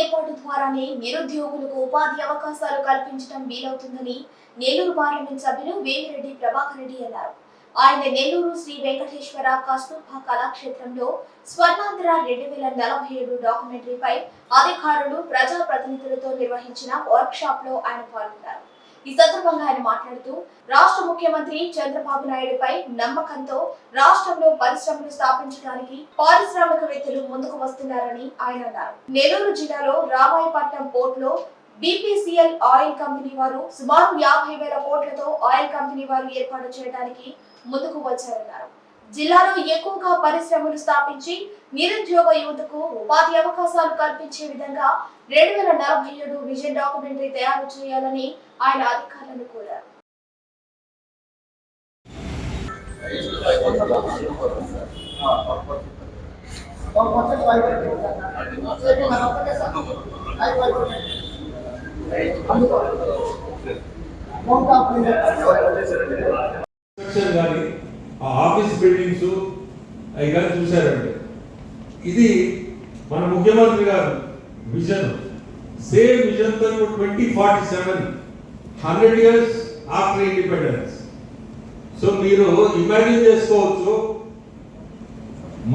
ఏర్పాటు ద్వారానే నిరుద్యోగులకు ఉపాధి అవకాశాలు కల్పించడం వీలవుతుందని నెల్లూరు పార్లమెంట్ సభ్యులు వేమిరెడ్డి ప్రభాకర్ రెడ్డి అన్నారు. ఆయన నెల్లూరు శ్రీ వెంకటేశ్వర కస్తూర్బా కళాక్షేత్రంలో స్వర్ణాంధ్ర రెండు వేల నలభై ఏడు డాక్యుమెంటరీపై అధికారులు ప్రజాప్రతినిధులతో నిర్వహించిన వర్క్ షాప్లో ఆయన పాల్గొన్నారు. ఈ సందర్భంగా ఆయన మాట్లాడుతూ రాష్ట్ర ముఖ్యమంత్రి చంద్రబాబు నాయుడుపై నమ్మకంతో రాష్ట్రంలో పరిశ్రమలు స్థాపించడానికి పారిశ్రామికవేత్తలు ముందుకు వస్తున్నారని ఆయన అన్నారు. నెల్లూరు జిల్లాలో రామాయపట్నం పోర్టులో బీపీసీఎల్ ఆయిల్ కంపెనీ వారు సుమారు యాభై వేల కోట్లతో ఆయిల్ కంపెనీ వారు ఏర్పాటు చేయడానికి ముందుకు వచ్చారన్నారు. జిల్లాలో ఎక్కువగా పరిశ్రమలు స్థాపించి నిరుద్యోగ యువతకు ఉపాధి అవకాశాలు కల్పించే విధంగా రెండు వేల నలభై ఏడు విజన్ డాక్యుమెంటరీ తయారు చేయాలని ఆయన అధికారులను కోరారు. స్ట్రక్చర్ కానీ ఆ ఆఫీస్ బిల్డింగ్స్ అవి కానీ చూశారంటే. ఇది మన ముఖ్యమంత్రి గారు vision. Same విజన్తో twenty forty seven hundred years after independence. So మీరు ఇమాజిన్ చేసుకోవచ్చు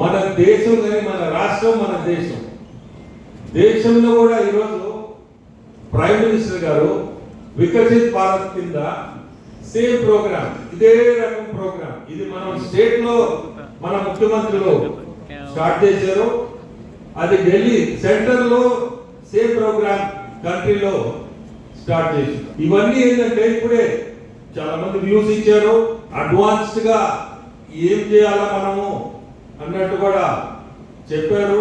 మన దేశం కానీ మన రాష్ట్రం మన దేశం. దేశంలో కూడా ఈరోజు ప్రైమ్ మినిస్టర్ గారు వికసిత్ భారత్ కింద సేమ్ ప్రోగ్రామ్ ఇదే రకం ప్రోగ్రామ్ ఇది మనం స్టేట్లో మన ముఖ్యమంత్రులు స్టార్ట్ చేశారు. అది ఢిల్లీ సెంటర్లో సేమ్ ప్రోగ్రామ్ కంట్రీలో స్టార్ట్ చేశారు. ఇవన్నీ ఏంటంటే ఇప్పుడే చాలా మంది వ్యూస్ ఇచ్చారు. అడ్వాన్స్డ్గా ఏం చేయాలా మనము అన్నట్టు కూడా చెప్పారు.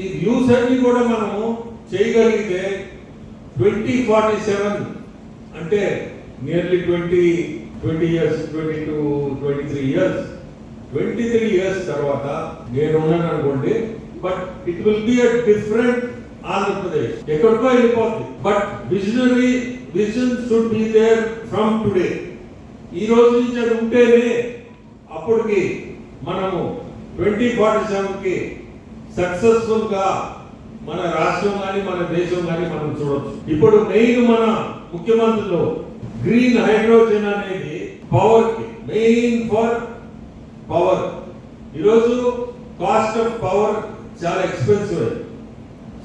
ఈ వ్యూస్ అన్ని కూడా మనము చేయగలిగితే ట్వంటీ ఫార్టీ సెవెన్ అంటే nearly twenty twenty years twenty two twenty three years twenty three years తర్వాత నేను ఉన్నాను అనుకోండి but it will be a different Andhra Pradesh ఎక్కడికో వెళ్ళిపోతుంది but visionary vision should be there from today ఈ రోజు నుంచి అది ఉంటేనే అప్పటికి మనము ట్వంటీ ఫార్టీ సెవెన్కి సక్సెస్ఫుల్గా మన రాష్ట్రం కానీ మన దేశం కానీ మనం చూడవచ్చు ఇప్పుడు మెయిన్ మన ముఖ్యమంత్రులు గ్రీన్ హైడ్రోజన్ అనేది పవర్కి మెయిన్ ఫర్ పవర్. ఈరోజు కాస్ట్ ఆఫ్ పవర్ చాలా ఎక్స్పెన్సివ్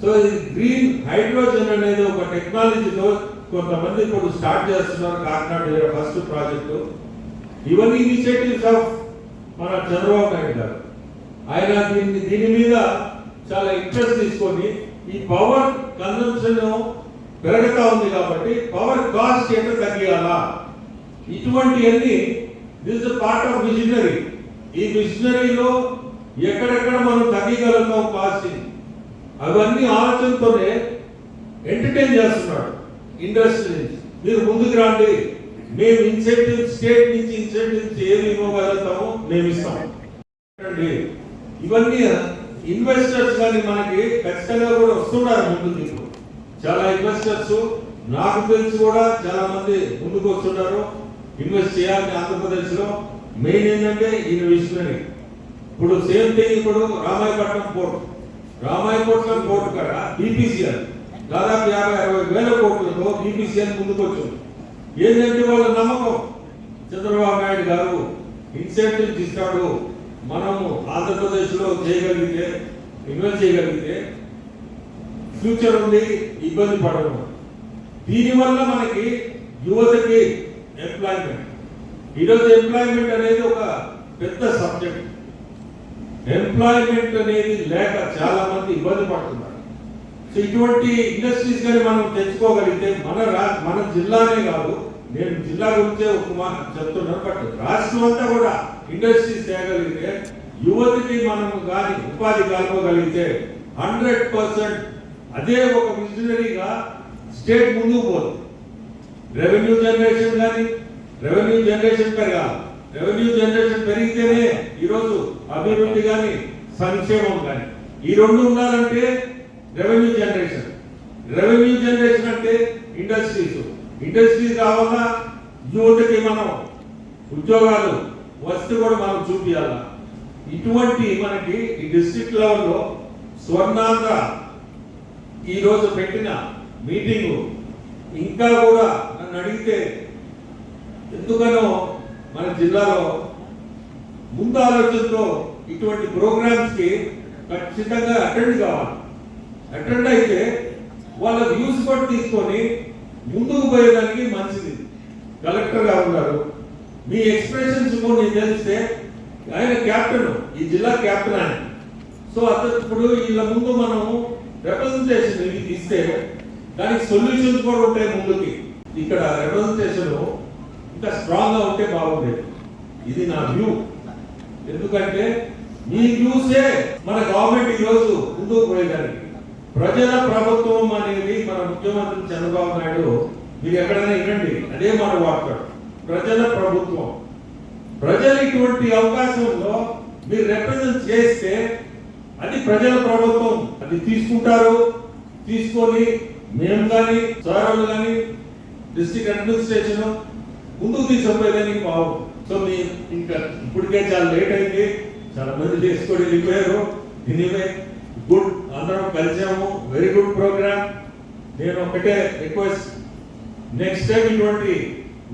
సో ఈ గ్రీన్ హైడ్రోజన్ అనేది ఒక టెక్నాలజీతో కొంతమంది ఇప్పుడు స్టార్ట్ చేస్తున్నారు కాకినాడ ఫస్ట్ ప్రాజెక్టు. ఇవన్నీ ఇనిషియేటివ్స్ ఆఫ్ మన చంద్రబాబు నాయుడు గారు. ఆయన దీన్ని దీని మీద చాలా ఇంట్రెస్ట్ తీసుకొని ఈ పవర్ కన్జంప్షన్ పెరుగుతా ఉంది కాబట్టి పవర్ కాస్ట్ ఎంత తగ్గియాలా? ఇటువంటివన్నీ దిస్ పార్ట్ ఆఫ్ విజనరీ ఈ విజనరీలో ఎక్కడెక్కడ మనం తగ్గగలుగుతాం కాస్టింగ్ అవన్నీ ఆలోచనతోనే ఎంటర్టైన్ చేస్తున్నాడు ఇండస్ట్రీ నుంచి. మీరు ముందుకు రండి. మేము ఇన్సెంటివ్ స్టేట్ నుంచి ఇన్సెంటివ్స్ ఏమి ఇవ్వగలుగుతామో మేము ఇస్తాం. ఇవన్నీ ఇన్వెస్టర్స్ కానీ మనకి ఖచ్చితంగా కూడా వస్తున్నారు ముందు ఇప్పుడు చాలా ఇన్వెస్టర్స్ నాకు తెలిసి కూడా చాలా మంది ముందుకు వస్తున్నారు ఇన్వెస్ట్ చేయాలని ఆంధ్రప్రదేశ్లో మెయిన్ ఏంటంటే ఈయన విషయమని ఇప్పుడు సేమ్ థింగ్ ఇప్పుడు రామాయపట్నం పోర్ట్. రామాయపట్నం పోర్ట్ కాడ బీపీసీఎల్ దాదాపు యాభై అరవై వేల కోట్లతో బీపీసీఎల్ ముందుకు వచ్చింది. ఏంటంటే వాళ్ళ నమ్మకం? చంద్రబాబు నాయుడు గారు ఇన్సెంటివ్స్ ఇస్తాడు మనము ఆంధ్రప్రదేశ్లో చేయగలిగితే ఇన్వెస్ట్ చేయగలిగితే ఫ్యూచర్ ఉంది ఇబ్బంది పడడం దీనివల్ల మనకి యువతకి ఎంప్లాయ్మెంట్ ఈరోజు ఎంప్లాయ్మెంట్ అనేది ఒక పెద్ద సబ్జెక్ట్ ఎంప్లాయ్మెంట్ అనేది లేక చాలా మంది ఇబ్బంది పడుతున్నారు. సో ఇటువంటి ఇండస్ట్రీస్ కానీ మనం తెచ్చుకోగలిగితే మన రా మన జిల్లానే కాదు నేను జిల్లా గురించే ఒక మాట చెప్తున్నాను. బట్ రాష్ట్రం అంతా కూడా ఇండస్ట్రీస్ తేగలిగితే యువతికి మనం కానీ ఉపాధి కలపగలిగితే హండ్రెడ్ పర్సెంట్ అదే ఒక విజనరీగా స్టేట్ ముందుకు పోదు. రెవెన్యూ జనరేషన్ కానీ రెవెన్యూ జనరేషన్ పెరగాలి. రెవెన్యూ జనరేషన్ పెరిగితేనే ఈరోజు అభివృద్ధి కానీ సంక్షేమం కానీ. ఈ రెండు ఉండాలంటే రెవెన్యూ జనరేషన్ రెవెన్యూ జనరేషన్ అంటే ఇండస్ట్రీస్ ఇండస్ట్రీస్ కావాలా? యువతకి మనం ఉద్యోగాలు వస్తే కూడా మనం చూపించాలా ఇటువంటి మనకి ఈ డిస్ట్రిక్ట్ లెవెల్లో స్వర్ణాంధ్ర ఈరోజు పెట్టిన మీటింగు ఇంకా కూడా నన్ను అడిగితే ఎందుకనో మన జిల్లాలో ముందు ఆలోచనతో ఇటువంటి ప్రోగ్రామ్స్కి ఖచ్చితంగా అటెండ్ కావాలి. అటెండ్ అయితే వాళ్ళ వ్యూస్ కూడా తీసుకొని ముందుకు పోయేదానికి మంచిది. కలెక్టర్ గారు ఉన్నారు. మీ ఎక్స్ప్రెషన్స్ కొన్ని తెలిస్తే ఆయన క్యాప్టెన్ ఈ జిల్లా క్యాప్టెన్ ఆయన. సో అతను ఇప్పుడు వీళ్ళ ముందు మనం రిప్రజెంటేషన్ ఇస్తే దానికి సొల్యూషన్స్ కూడా ఉంటాయి ముందుకి. ఇక్కడ రిప్రజెంటేషన్ ఇంకా స్ట్రాంగ్గా ఉంటే బాగుండేది. ఇది నా వ్యూ ఎందుకంటే మీ వ్యూసే మన గవర్నమెంట్ ఈరోజు ముందుకు పోయేదానికి. ప్రజల ప్రభుత్వం అనేది మన ముఖ్యమంత్రి చంద్రబాబు నాయుడు మీరు ఎక్కడైనా ఇవ్వండి అదే మన వాడతాడు. ప్రజల ప్రభుత్వం. ప్రజలు ఇటువంటి అవకాశంలో మీరు రిప్రజెంట్ చేస్తే అది ప్రజల ప్రభుత్వం. అది తీసుకుంటారు. తీసుకొని మేము కానీ సార్ కానీ డిస్ట్రిక్ట్ అడ్మినిస్ట్రేషన్ ముందుకు తీసుకుపోయేదానికి బాగుంది సో మీ ఇంకా ఇప్పటికే చాలా లేట్ అయింది. చాలా మంది చేసుకొని వెళ్ళిపోయారు. ఎనీవే గుడ్ అందరం కలిసాము. వెరీ గుడ్ ప్రోగ్రామ్ నేను ఒకటే రిక్వెస్ట్ నెక్స్ట్ టైం ఇటువంటి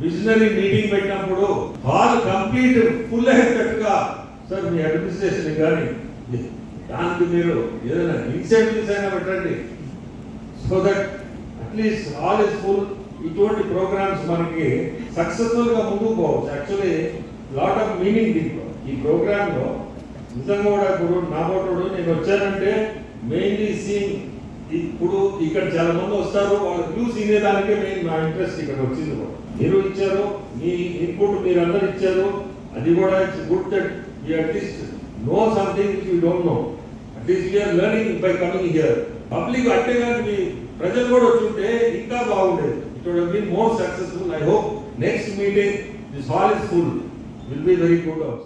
విజనరీ మీటింగ్ పెట్టినప్పుడు హాల్ కంప్లీట్ ఫుల్ అయ్యేటట్టుగా సార్ మీ అడ్మినిస్ట్రేషన్ కానీ దానికి మీరు ఏదైనా ఇన్సెంటివ్స్ అయినా పెట్టండి. So that at least all is full ఇటువంటి ప్రోగ్రామ్స్ మనకి సక్సెస్ఫుల్గా ముందుకు పోవచ్చు. యాక్చువల్లీ లాట్ ఆఫ్ మీనింగ్ దీంట్లో. ఈ ప్రోగ్రామ్లో నిజంగా కూడా ఇప్పుడు నా పోటోడు నేను వచ్చానంటే మెయిన్లీ సీన్ ఇప్పుడు ఇక్కడ చాలా మంది వస్తారు. వాళ్ళ వ్యూస్ వినేదానికే మెయిన్ నా ఇంట్రెస్ట్ ఇక్కడ వచ్చింది మీరు ఇచ్చారు మీ ఇన్పుట్ మీరు అందరు ఇచ్చారు. అది కూడా it's good that you at least know something you don't know at least you're learning by coming here public అంటే కానీ ప్రజలు కూడా వచ్చి ఉంటే ఇంకా బాగుండేది it would been more successful I hope next meeting this hall is full will be very good house